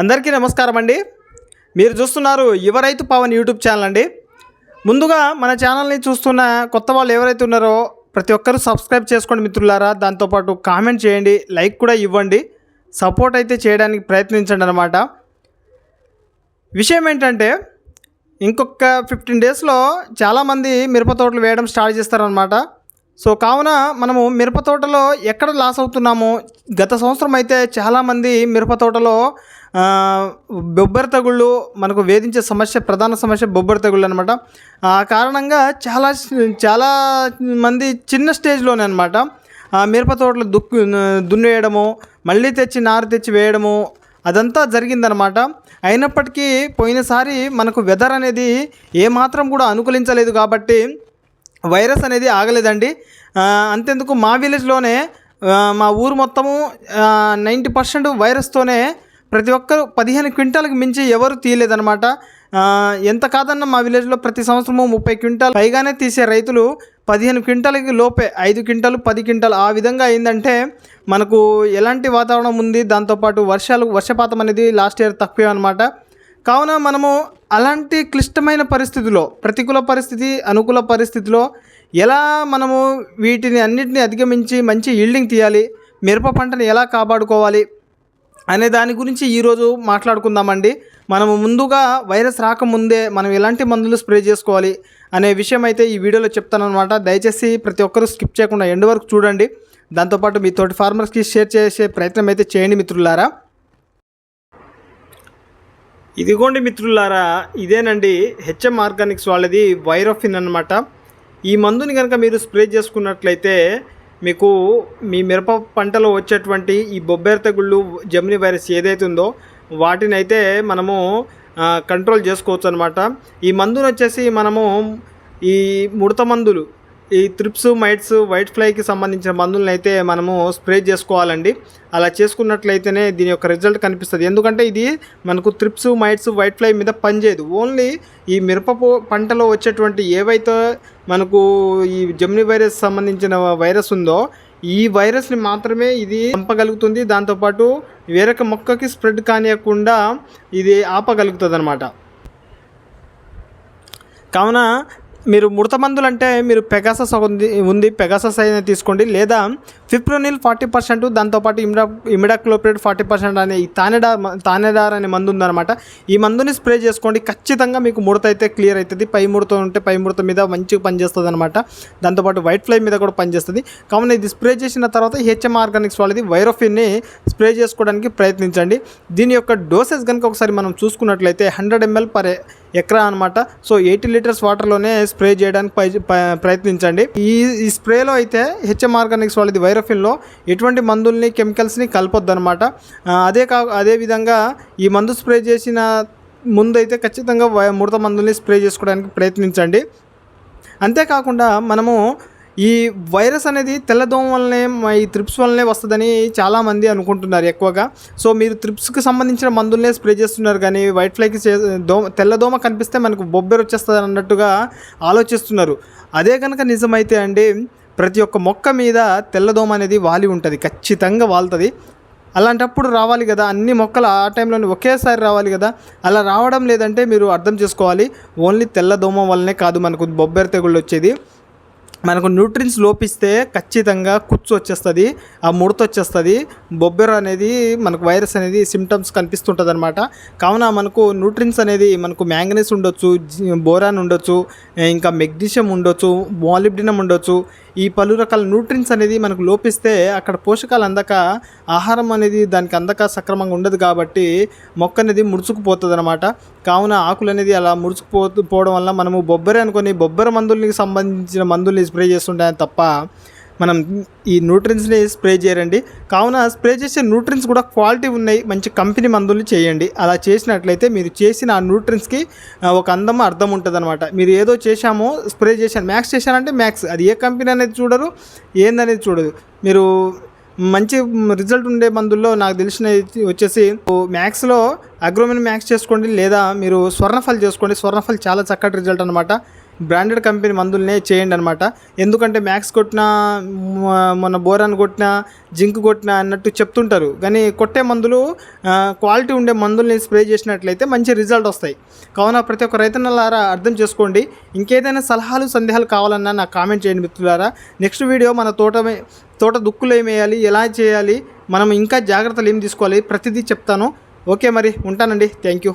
అందరికీ నమస్కారం అండి. మీరు చూస్తున్నారు యువ రైతు పవన్ యూట్యూబ్ ఛానల్ అండి. ముందుగా మన ఛానల్ని చూస్తున్న కొత్త వాళ్ళు ఎవరైతే ఉన్నారో ప్రతి ఒక్కరూ సబ్స్క్రైబ్ చేసుకోండి మిత్రులారా. దాంతోపాటు కామెంట్ చేయండి లైక్ కూడా ఇవ్వండి. సపోర్ట్ అయితే చేయడానికి ప్రయత్నించండి అనమాట విషయం ఏంటంటే ఇంకొక ఫిఫ్టీన్ డేస్లో చాలామంది మిరప తోటలు వేయడం స్టార్ట్ చేస్తారనమాట సో కావున మనము మిరప తోటలో ఎక్కడ లాస్ అవుతున్నాము? గత సంవత్సరం అయితే చాలామంది మిరప తోటలో బొబ్బర తెగుళ్ళు మనకు వేధించే సమస్య ప్రధాన సమస్య బొబ్బర తెగుళ్ళు అనమాట ఆ కారణంగా చాలా చాలా మంది చిన్న స్టేజ్లోనే అనమాట మిరప తోటలు దుక్కు దున్నేయడము మళ్ళీ తెచ్చి నారు తెచ్చి వేయడము అదంతా జరిగిందనమాట అయినప్పటికీ పోయినసారి మనకు వెదర్ అనేది ఏమాత్రం కూడా అనుకూలించలేదు కాబట్టి వైరస్ అనేది ఆగలేదండి. అంతెందుకు మా విలేజ్లోనే మా ఊరు మొత్తము నైంటీ పర్సెంట్ వైరస్తోనే ప్రతి ఒక్కరు పదిహేను క్వింటాలకు మించి ఎవరు తీయలేదనమాట ఎంత కాదన్నా మా విలేజ్లో ప్రతి సంవత్సరము ముప్పై క్వింటాల్ పైగానే తీసే రైతులు పదిహేను క్వింటాలకి లోపే ఐదు క్వింటాలు పది క్వింటాలు ఆ విధంగా అయిందంటే మనకు ఎలాంటి వాతావరణం ఉంది? దాంతోపాటు వర్షాలు వర్షపాతం అనేది లాస్ట్ ఇయర్ తక్కువే అనమాట కావున మనము అలాంటి క్లిష్టమైన పరిస్థితిలో ప్రతికూల పరిస్థితి అనుకూల పరిస్థితిలో ఎలా మనము వీటిని అన్నిటిని అధిగమించి మంచి ఈల్డింగ్ తీయాలి మిరప పంటని ఎలా కాపాడుకోవాలి అనే దాని గురించి ఈరోజు మాట్లాడుకుందామండి. మనము ముందుగా వైరస్ రాకముందే మనం ఎలాంటి మందులు స్ప్రే చేసుకోవాలి అనే విషయం అయితే ఈ వీడియోలో చెప్తానమాట దయచేసి ప్రతి ఒక్కరూ స్కిప్ చేయకుండా ఎండ్ వరకు చూడండి. దాంతోపాటు మీ తోటి ఫార్మర్స్కి షేర్ చేసే ప్రయత్నం అయితే చేయండి మిత్రులారా. ఇదిగోండి మిత్రులారా ఇదేనండి హెచ్ఎం ఆర్గానిక్స్ వాళ్ళది వైరోఫిన్ అన్నమాట. ఈ మందుని కనుక మీరు స్ప్రే చేసుకున్నట్లయితే మీకు మీ మిరప పంటలో వచ్చేటువంటి ఈ బొబ్బెర తెగుళ్ళు జమిని వైరస్ ఏదైతే ఉందో వాటిని అయితే మనము కంట్రోల్ చేసుకోవచ్చు అనమాట ఈ మందుని వచ్చేసి మనము ఈ ముడత మందులు ఈ త్రిప్స్ మైట్స్ వైట్ ఫ్లైకి సంబంధించిన మందులను అయితే మనము స్ప్రే చేసుకోవాలండి. అలా చేసుకున్నట్లయితేనే దీని యొక్క రిజల్ట్ కనిపిస్తుంది. ఎందుకంటే ఇది మనకు త్రిప్స్ మైట్స్ వైట్ ఫ్లై మీద పనిచేయదు. ఓన్లీ ఈ మిరప పంటలో వచ్చేటువంటి ఏవైతే మనకు ఈ జమ్ని వైరస్ సంబంధించిన వైరస్ ఉందో ఈ వైరస్ని మాత్రమే ఇది చంపగలుగుతుంది. దాంతోపాటు వేరొక మొక్కకి స్ప్రెడ్ కానియకుండా ఇది ఆపగలుగుతుంది అనమాట కావున మీరు ముడత మందులు అంటే మీరు పెగాసస్ ఉంది ఉంది పెగాసస్ అయినా తీసుకోండి. లేదా ఫిప్రోనిల్ ఫార్టీ పర్సెంట్ దాంతోపాటు ఇమిడా ఇమిడాక్లోప్రేట్ ఫార్టీ పర్సెంట్ అనే ఈ తానేడార్ తానెడార్ అనే మందు ఉందన్నమాట ఈ మందుని స్ప్రే చేసుకోండి. ఖచ్చితంగా మీకు ముడత అయితే క్లియర్ అవుతుంది పై ముడత ఉంటే పై ముడత మీద మంచిగా పనిచేస్తుంది అనమాట దాంతోపాటు వైట్ ఫ్లై మీద కూడా పనిచేస్తుంది. కావున ఇది స్ప్రే చేసిన తర్వాత హెచ్ఎం ఆర్గానిక్స్ వాళ్ళది వైరోఫిన్ని స్ప్రే చేసుకోవడానికి ప్రయత్నించండి. దీని యొక్క డోసెస్ కనుక ఒకసారి మనం చూసుకున్నట్లయితే హండ్రెడ్ ఎంఎల్ పర్ ఎకరా అనమాట సో ఎయిటీ లీటర్స్ వాటర్లోనే స్ప్రే చేయడానికి పై- ప్రయత్నించండి. ఈ ఈ స్ప్రేలో అయితే హెచ్ఎం ఆర్గానిక్స్ వాళ్ళది వైరోఫిన్లో ఎటువంటి మందుల్ని కెమికల్స్ని కలపొద్దు అనమాట అదే కా అదే విధంగా ఈ మందు స్ప్రే చేసిన ముందైతే ఖచ్చితంగా ముడత మందుల్ని స్ప్రే చేసుకోవడానికి ప్రయత్నించండి. అంతేకాకుండా మనము ఈ వైరస్ అనేది తెల్లదోమ వల్లనే ఈ త్రిప్స్ వల్లనే వస్తుందని చాలామంది అనుకుంటున్నారు ఎక్కువగా. సో మీరు త్రిప్స్కి సంబంధించిన మందులనే స్ప్రే చేస్తున్నారు కానీ వైట్ ఫ్లైకి చే దోమ తెల్లదోమ కనిపిస్తే మనకు బొబ్బెర వచ్చేస్తుంది అన్నట్టుగా ఆలోచిస్తున్నారు. అదే కనుక నిజమైతే అండి ప్రతి ఒక్క మొక్క మీద తెల్లదోమ అనేది వాలి ఉంటుంది. ఖచ్చితంగా వాలుతుంది అలాంటప్పుడు రావాలి కదా. అన్ని మొక్కలు ఆ టైంలోనే ఒకేసారి రావాలి కదా. అలా రావడం లేదంటే మీరు అర్థం చేసుకోవాలి. ఓన్లీ తెల్ల దోమ వల్లనే కాదు మనకు బొబ్బెర తెగుళ్ళు వచ్చేది. మనకు న్యూట్రిన్స్ లోపిస్తే ఖచ్చితంగా కుచ్చు వచ్చేస్తుంది ఆ ముడత వచ్చేస్తుంది. బొబ్బెర అనేది మనకు వైరస్ అనేది సిమ్టమ్స్ కనిపిస్తుంటుంది అనమాట కావున మనకు న్యూట్రిన్స్ అనేది మనకు మ్యాంగనీస్ ఉండొచ్చు బోరాన్ ఉండొచ్చు ఇంకా మెగ్నీషియం ఉండొచ్చు మాలిబ్డినం ఉండొచ్చు ఈ పలు రకాల న్యూట్రిన్స్ అనేది మనకు లోపిస్తే అక్కడ పోషకాలు అందక ఆహారం అనేది దానికి అందక సక్రమంగా ఉండదు కాబట్టి మొక్క అనేది ముడుచుకుపోతుంది అనమాట కావున ఆకులు అనేది అలా ముడుచుకుపో పోవడం వల్ల మనము బొబ్బరి అనుకొని బొబ్బరి మందులకి సంబంధించిన మందుల్ని స్ప్రే చేస్తుంటాం తప్ప మనం ఈ న్యూట్రిన్స్ని స్ప్రే చేయరండి కావున స్ప్రే చేసే న్యూట్రిన్స్ కూడా క్వాలిటీ ఉన్నాయి. మంచి కంపెనీ మందులు చేయండి. అలా చేసినట్లయితే మీరు చేసిన ఆ న్యూట్రిన్స్కి ఒక అందం అర్థం ఉంటుంది అనమాట మీరు ఏదో చేశామో స్ప్రే చేశాను. మ్యాక్స్ చేశానంటే మ్యాక్స్ అది ఏ కంపెనీ అనేది చూడరు ఏందనేది చూడదు. మీరు మంచి రిజల్ట్ ఉండే మందుల్లో నాకు తెలిసిన వచ్చేసి మ్యాక్స్లో అగ్రోమిన్ మ్యాక్స్ చేసుకోండి. లేదా మీరు స్వర్ణఫల్ చేసుకోండి. స్వర్ణఫల్ చాలా చక్కటి రిజల్ట్ అనమాట బ్రాండెడ్ కంపెనీ మందులనే చేయండి అనమాట ఎందుకంటే మ్యాక్స్ కొట్టిన మొన్న మన బోరాన్ కొట్టిన జింక్ కొట్టిన అన్నట్టు చెప్తుంటారు. కానీ కొట్టే మందులు క్వాలిటీ ఉండే మందుల్ని స్ప్రే చేసినట్లయితే మంచి రిజల్ట్ వస్తాయి. కావున ప్రతి ఒక్క రైతన్నలారా అర్థం చేసుకోండి. ఇంకేదైనా సలహాలు సందేహాలు కావాలన్నా నాకు కామెంట్ చేయండి మిత్రులారా. నెక్స్ట్ వీడియో మన తోట తోట దుక్కులు ఏమేయాలి వేయాలి ఎలా చేయాలి మనం ఇంకా జాగ్రత్తలు ఏం తీసుకోవాలి ప్రతిదీ చెప్తాను. ఓకే మరి ఉంటానండి. Thank you.